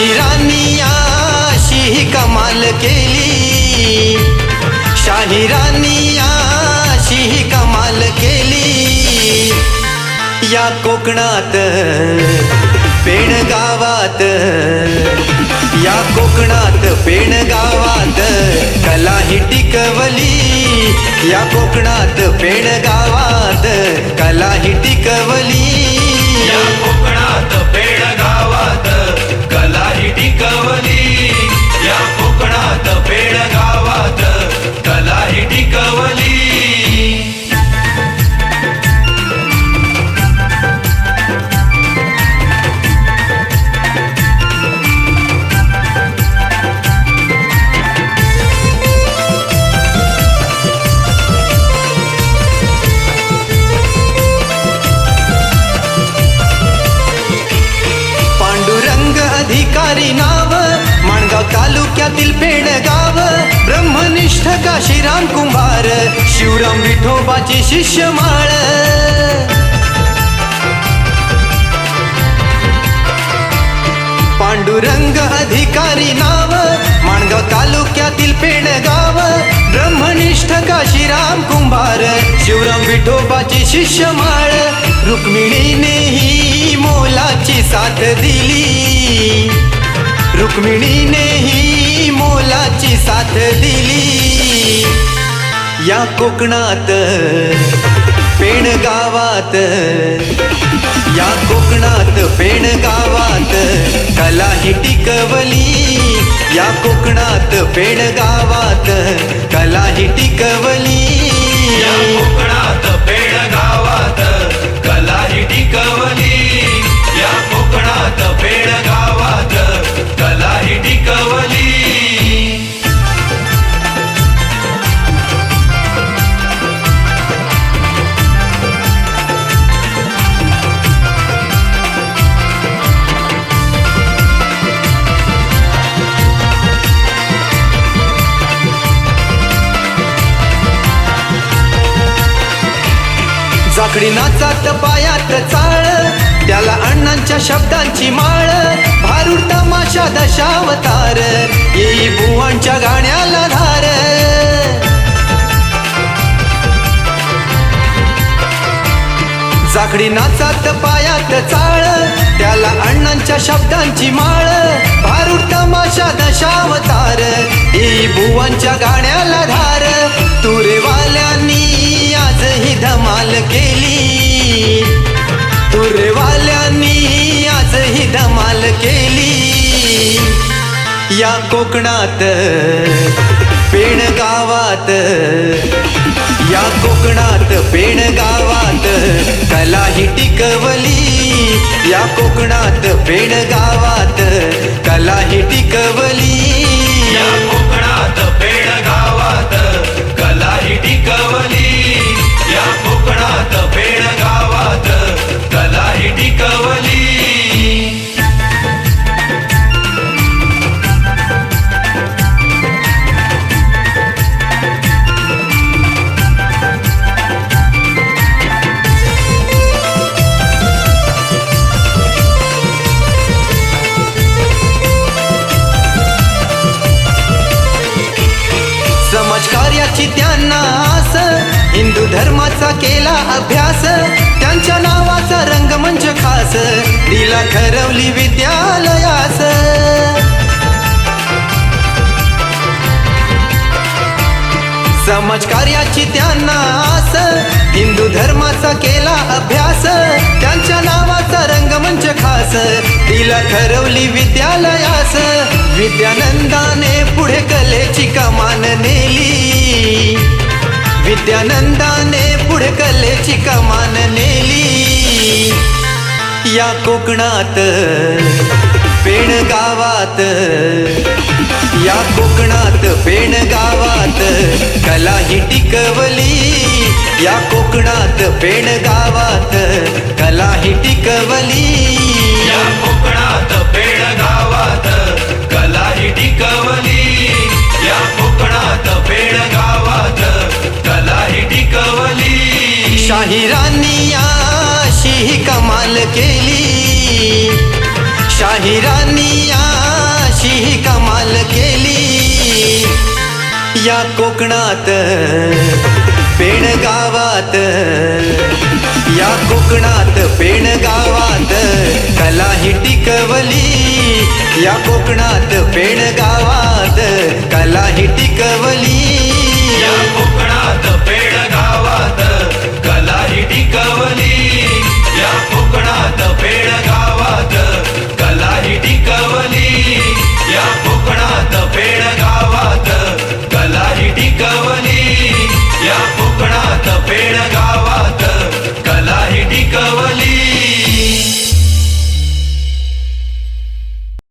शाहिरांनी अशी कमाल केली. शाहिरांनी अशी कमाल केली. या कोकणात पेण गावात या कोकणात पेण गावात कला ही टिकवली. या कोकणात पेण गावात कला ही टिकवली. या कोकणात पेण अधिकारी नाव. माणगाव तालुक्यातील पेडगाव. ब्रह्मनिष्ठ काशीराम कुंभार. शिवराम विठोबाची शिष्य माळ पांडुरंग अधिकारी नाव. माणगाव तालुक्यातील पेडगाव. ब्रह्मनिष्ठ काशीराम कुंभार. शिवराम विठोबाची शिष्य माळ रुक्मिणीने ही मोलाची साथ दिली. रुक्मिणीने ही मोलाची साथ दिली. या कोकणात पेण गावात या कोकणात पेण गावात कला ही टिकवली. या कोकणात पेण गावात कला ही टिकवली. जाकडी नाचात पायात चाळ. त्याला अण्णांच्या शब्दांची माळ. भारूड तमाशा दशावतार. येई भुवांच्या गाण्याला धार. जाकडी नाचात पायात चाळ. त्याला अण्णांच्या शब्दांची माळ. भारूड तमाशा दशावतार. येई भुवांच्या गाण्याला धार. या कोकणात पेण गावात या कोकणात पेण गावात कला ही टिकवली या कोकणात पेण समाजकार्याची त्यांना आस हिंदू धर्माचा केला अभ्यास. त्यांच्या नावाचा रंगमंच खास. दिला खरवली विद्यालयास. समाजकार्याची त्यांना आस हिंदू धर्माचा केला अभ्यास. त्यांच्या नावाचा रंगमंच खास. तिला ठरवली विद्यालयास. विद्यानंदाने पुढे कलेची कमान नेली. विद्यानंदाने पुढे कलेची कमान नेली. या कोकणात पेण गावात या कोकणात पेण गावात कला ही टिकवली. या कोकणात पेण गावात कला ही टिकवली. या कोकणात पेण शाहिरांनी अशी कमाल केली. शाहिरांनी अशी ही कमाल केली. या कोकणात पेण गावात या कोकणात पेण गावात कला ही टिकवली. या कोकणात पेण गावात कला ही टिकवली.